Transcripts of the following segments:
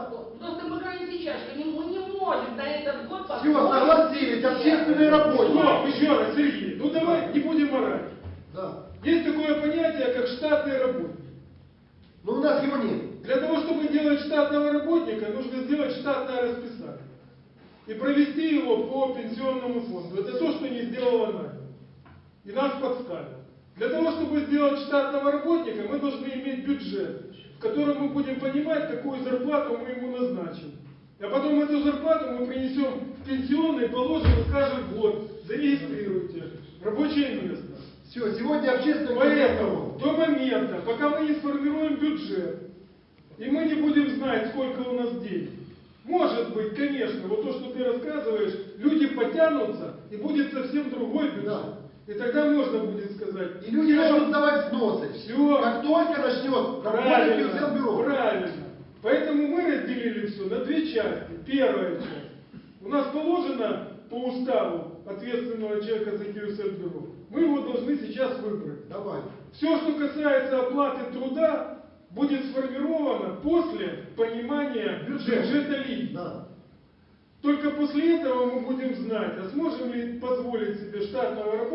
Просто мы говорим сейчас, что мы не можем на этот год Все, согласились, общественные работники. Стоп, еще раз, Сергей, ну давай не будем морать. Да. Есть такое понятие, как штатный работник. Но у нас его нет. Для того, чтобы делать штатного работника, нужно сделать штатное расписание. И провести его по пенсионному фонду. Это то, что не сделала Надя. И нас подставила. Для того, чтобы сделать штатного работника, мы должны иметь бюджет, в котором мы будем понимать, какую зарплату мы ему назначим. А потом эту зарплату мы принесем в пенсионный, положим и скажем, вот, зарегистрируйте рабочее место. Все, сегодня общественный Поэтому до момента, пока мы не сформируем бюджет, и мы не будем знать, сколько у нас денег, может быть, конечно, вот то, что ты рассказываешь, люди потянутся, и будет совсем другой бюджет. Да. И тогда можно будет сказать. И люди «Всё, начнут сдавать взносы. Всё. Как только начнет Правильно, работать бюро. правильно. Поэтому мы разделили все на две части. Первая часть. У нас положено по уставу ответственного человека за бюро. Мы его должны сейчас выбрать. Давай. Все, что касается оплаты труда, будет сформировано после понимания Бюджет. бюджета линий. Да. Только после этого мы будем знать, а сможем ли позволить себе штатного работника,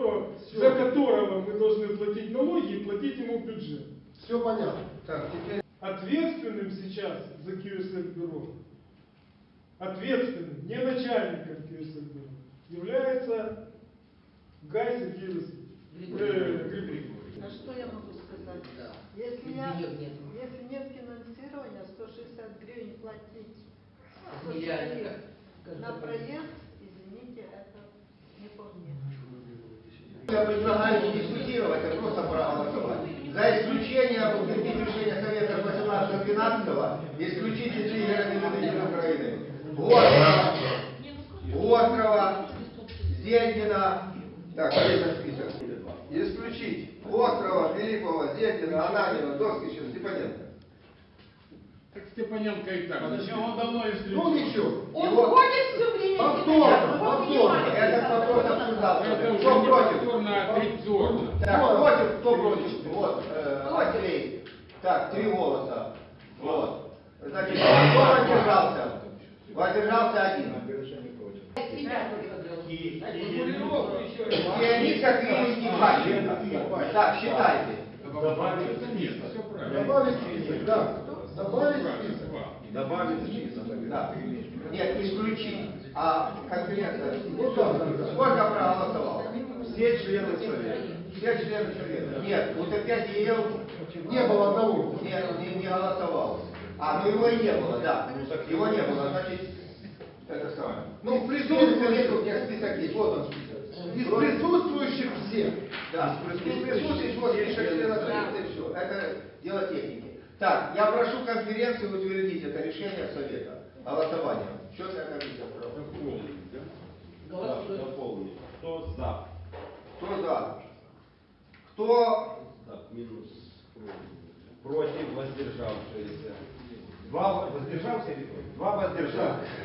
которого, Всё. за которого мы должны платить налоги и платить ему бюджет. Все понятно. Так, теперь Ответственным сейчас за QSL бюро, ответственным, не начальником QSL бюро, является Гай Сергей Васильевич. Э. А что я могу сказать? Да. Если, я, нет. если нет финансирования, 160 гривен платить за Нереально, проезд. на проезд, извините, это не по мне. Я предлагаю не дискутировать, а просто проголосовать. За исключением утвердить решение Совета 18-12 исключить из Лиги Радиолюбителей Украины. Острова, Острова, Зельдина, так, есть на список. Исключить Острова, Филиппова, Зельдина, Ананина, Доскича, Степаненко. Так Степаненко и так. Зачем он давно исключил? Ну ничего. Он Его- ходит все время. Повторно, повторно. это обсуждался. Это уже Кто не против? Так, против, кто против? Вот, э, Андрей. Так, три голоса. Вот. Значит, кто воздержался? Воздержался один. Выиграл. Леонид Сергеевич Нехаченко. Так, считайте. Добавить нет, все правильно. Добавить список, да. Добавить список. Добавить список. Да. Нет, исключить. А да. сколько проголосовало? Все члены совета. Все члены совета. Нет, вот опять ел. Не было одного. Нет, не, не голосовал. А, ну его и не было, да. Его не было, значит, это самое. Ну, присутствует, у меня список есть, вот он список. Из присутствующих все. Да, из присутствующих вот список членов совета и все. Это дело техники. Так, я прошу конференцию утвердить это решение совета. Голосование. Пожалуйста. Дополнить, да? Дополнить. Кто за? Кто за? Кто Так, минус. Против, воздержавшиеся. Два против? Два воздержавшихся.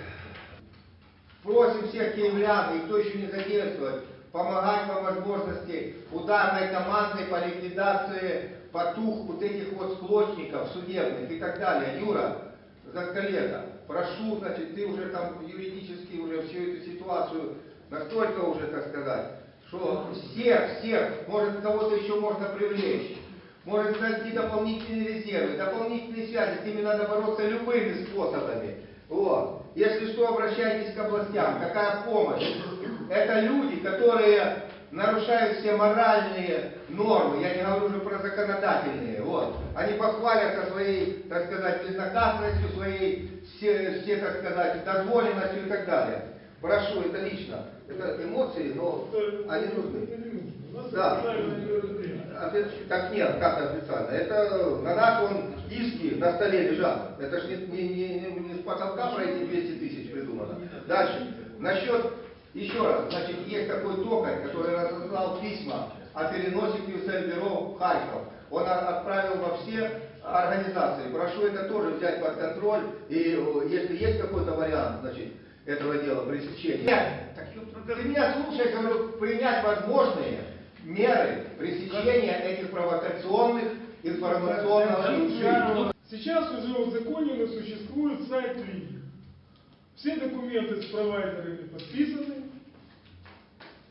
Просим всех киевлян и кто еще не задействовать, помогать по возможности ударной командой по ликвидации потух вот этих вот склочников судебных и так далее. Юра, за коллега, прошу, значит, ты уже там юридически уже всю эту ситуацию настолько уже, так сказать, что всех, всех, может кого-то еще можно привлечь. Может найти дополнительные резервы, дополнительные связи, с ними надо бороться любыми способами. Вот. Если что, обращайтесь к областям. Какая помощь? Это люди, которые нарушают все моральные нормы. Я не говорю уже про законодательные. Вот. Они похвалятся своей, так сказать, безнаказанностью, своей, все, все, так сказать, дозволенностью и так далее. Прошу, это лично. Это эмоции, но они нужны. Да. Офи- Так нет, как официально? Это на нас он иски на столе лежат. Это ж не, не, не, не- с потолка про эти 200 тысяч придумано. Дальше. Насчет, еще раз, значит, есть такой токарь, который разослал письма о переносе бюро в Харьков. Он отправил во все организации. Прошу это тоже взять под контроль. И э, если есть какой-то вариант, значит, этого дела пресечения. Нет, так ты меня слушай, говорю, принять возможные меры пресечения этих провокационных информационных Сейчас уже узаконены сайт Лиги. Все документы с провайдерами подписаны.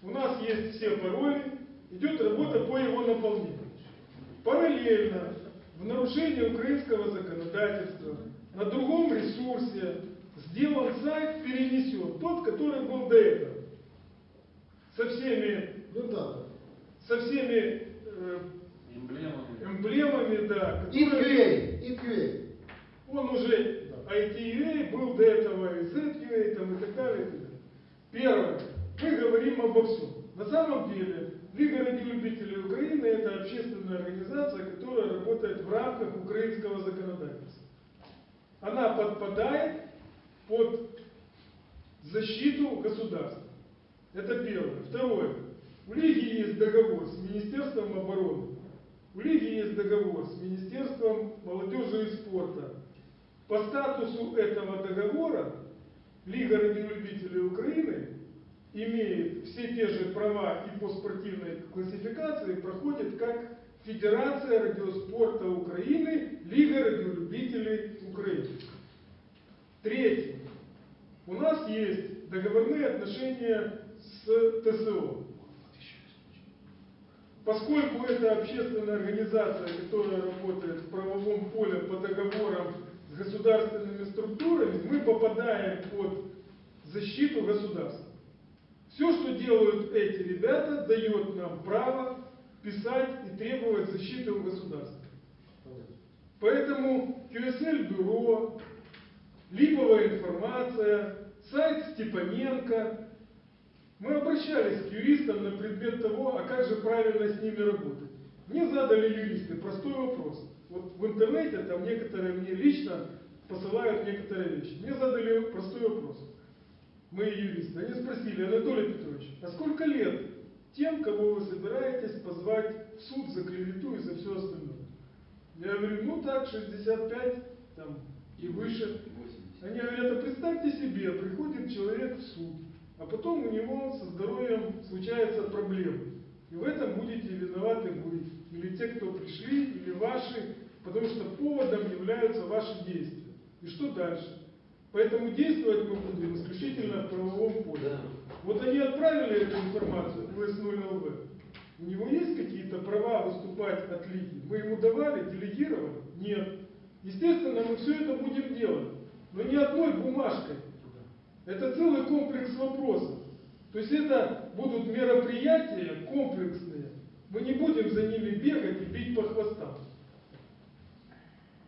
У нас есть все пароли. Идет работа по его наполнению. Параллельно, в нарушение украинского законодательства, на другом ресурсе сделан сайт, перенесен, тот, который был до этого. Со всеми, Ну да. со всеми э, Эмблемами. эмблемами, да. И которые- QA, и QA. Он уже ITUA, был до этого и ZUA там, и так далее. И так далее. Первое. Мы говорим обо всем. На самом деле, Лига радиолюбителей Украины это общественная организация, которая работает в рамках украинского законодательства. Она подпадает под защиту государства. Это первое. Второе. У Лиги есть договор с Министерством обороны. У Лиги есть договор с Министерством молодежи и спорта. По статусу этого договора Лига радиолюбителей Украины имеет все те же права и по спортивной классификации проходит как Федерация радиоспорта Украины, Лига радиолюбителей Украины. Третье. У нас есть договорные отношения с ТСО. Поскольку это общественная организация, которая работает в правовом поле по договорам с государственными структурами, мы попадаем под защиту государства. Все, что делают эти ребята, дает нам право писать и требовать защиты у государства. Поэтому QSL-бюро, липовая информация, сайт Степаненко. Мы обращались к юристам на предмет того, а как же правильно с ними работать. Мне задали юристы простой вопрос. Вот в интернете там некоторые мне лично посылают некоторые вещи. Мне задали простой вопрос. Мои юристы. Они спросили, Анатолий Петрович, а сколько лет тем, кого вы собираетесь позвать в суд за клевету и за все остальное? Я говорю, ну так, 65 там, и выше. Они говорят, а представьте себе, приходит человек в суд, а потом у него со здоровьем случаются проблемы. И в этом будете виноваты вы, или те, кто пришли, или ваши, потому что поводом являются ваши действия. И что дальше? Поэтому действовать мы будем исключительно в правовом поле. Вот они отправили эту информацию в СНУЛВ. У него есть какие-то права выступать от лиги? Мы ему давали, делегировали? Нет. Естественно, мы все это будем делать. Но не одной бумажкой. Это целый комплекс вопросов. То есть это будут мероприятия комплексные. Мы не будем за ними бегать и бить по хвостам.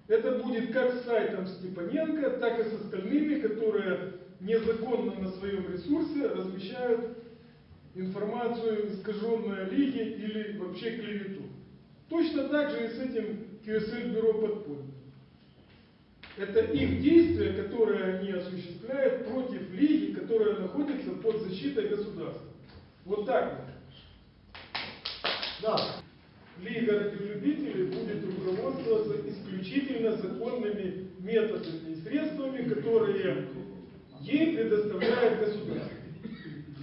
Это будет как с сайтом Степаненко, так и с остальными, которые незаконно на своем ресурсе размещают информацию искаженную Лиге или вообще клевету. Точно так же и с этим QSL-бюро подполье. Это их действия, которые они осуществляют против Лиги, которая находится под защитой государства. Вот так вот. Да. Лига радиолюбителей будет руководствоваться исключительно законными методами и средствами, которые ей предоставляет государство.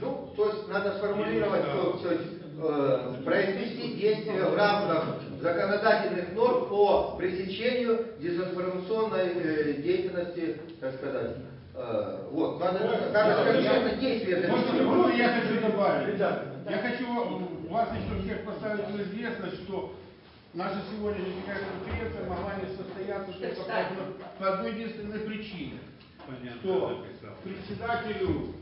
Ну, то есть надо сформулировать, то, то есть, э, произвести действия в рамках законодательных норм по пресечению дезинформационной э, деятельности, так сказать. Э, вот, надо, надо совершенно действия Можно, можно я хочу добавить? Ребята. Я хочу вас еще всех поставить в известность, что наша сегодняшняя конференция могла не состояться только по одной, по одной единственной причине. Что председателю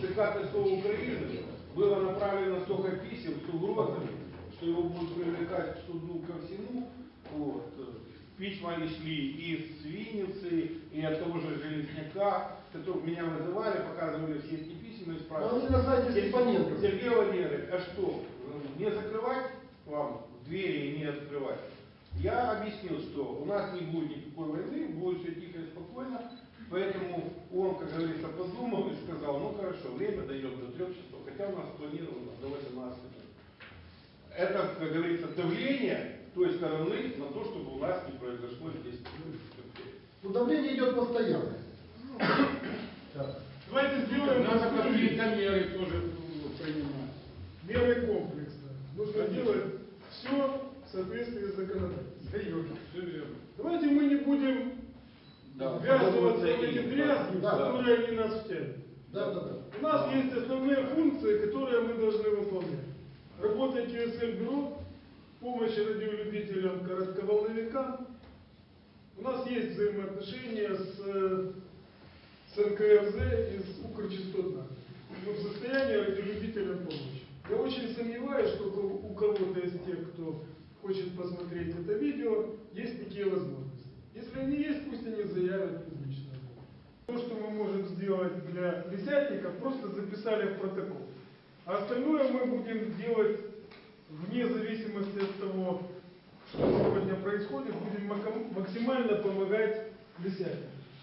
ЦК ТСО Украины было направлено столько писем с угрозами, что его будут привлекать к суду ко всему. Вот. Письма и шли и из Винницы, и от того же Железняка, которых меня вызывали, показывали все эти письма и спрашивали. они на сайте Степаненко. Сергей Владимирович, а что, не закрывать вам двери и не открывать? Я объяснил, что у нас не будет никакой войны, будет все тихо и спокойно, поэтому он, как говорится, подумал и сказал, ну хорошо, время дает до трех часов, хотя у нас спланировано до 18 часов. Это, как говорится, давление той стороны на то, чтобы у нас не произошло здесь. Ну, давление идет постоянно. Так. Давайте сделаем Надо такую меры тоже принимать. меры комплексно. Нужно делать все в соответствии с законодательством. Давайте мы не будем Да. ввязываться в эти дрязги, да. которые они нас втянут. Да, да, да. У нас есть основные функции, которые мы должны выполнять. Работа QSL бюро, помощь радиолюбителям, коротковолновикам. У нас есть взаимоотношения с, э, с НКРЗ и с Укрчастотна. В состоянии радиолюбителям помочь. Я очень сомневаюсь, что у кого-то из тех, кто хочет посмотреть это видео, есть такие возможности. Если они есть, пусть они заявят публично. То, что мы можем сделать для десятников, просто записали в протокол. А остальное мы будем делать вне зависимости от того, что сегодня происходит, будем максимально помогать десятникам.